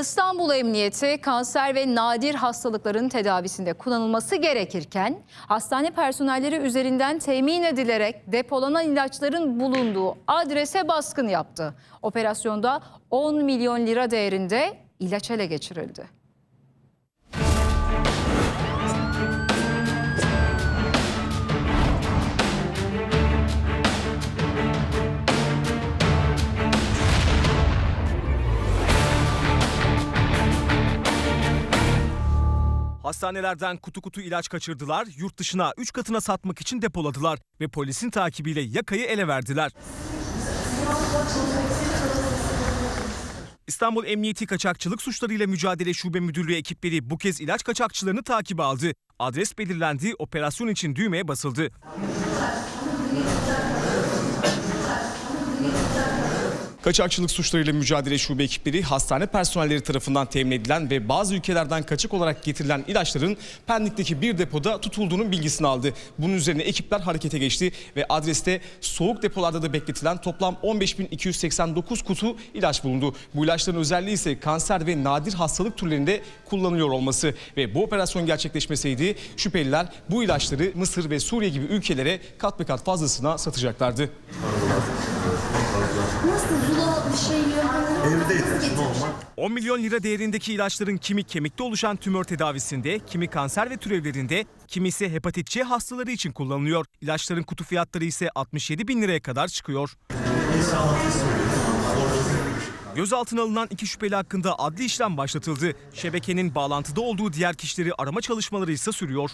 İstanbul Emniyeti kanser ve nadir hastalıkların tedavisinde kullanılması gerekirken hastane personelleri üzerinden temin edilerek depolanan ilaçların bulunduğu adrese baskın yaptı. Operasyonda 10 milyon lira değerinde ilaç ele geçirildi. Hastanelerden kutu kutu ilaç kaçırdılar, yurt dışına 3 katına satmak için depoladılar ve polisin takibiyle yakayı ele verdiler. İstanbul Emniyeti Kaçakçılık Suçlarıyla Mücadele Şube Müdürlüğü ekipleri bu kez ilaç kaçakçılarını takibe aldı. Adres belirlendi, operasyon için düğmeye basıldı. Kaçakçılık suçlarıyla mücadele şube ekipleri hastane personelleri tarafından temin edilen ve bazı ülkelerden kaçak olarak getirilen ilaçların Pendik'teki bir depoda tutulduğunun bilgisini aldı. Bunun üzerine ekipler harekete geçti ve adreste soğuk depolarda da bekletilen toplam 15.289 kutu ilaç bulundu. Bu ilaçların özelliği ise kanser ve nadir hastalık türlerinde kullanılıyor olması ve bu operasyon gerçekleşmeseydi şüpheliler bu ilaçları Mısır ve Suriye gibi ülkelere kat be kat fazlasına satacaklardı. Nasıl zula bir şey yok? Evdeydi normal. 10 milyon lira değerindeki ilaçların kimi kemikte oluşan tümör tedavisinde, kimi kanser ve türevlerinde, kimi ise hepatit C hastaları için kullanılıyor. İlaçların kutu fiyatları ise 67 bin liraya kadar çıkıyor. Gözaltına alınan iki şüpheli hakkında adli işlem başlatıldı. Şebekenin bağlantıda olduğu diğer kişileri arama çalışmaları ise sürüyor.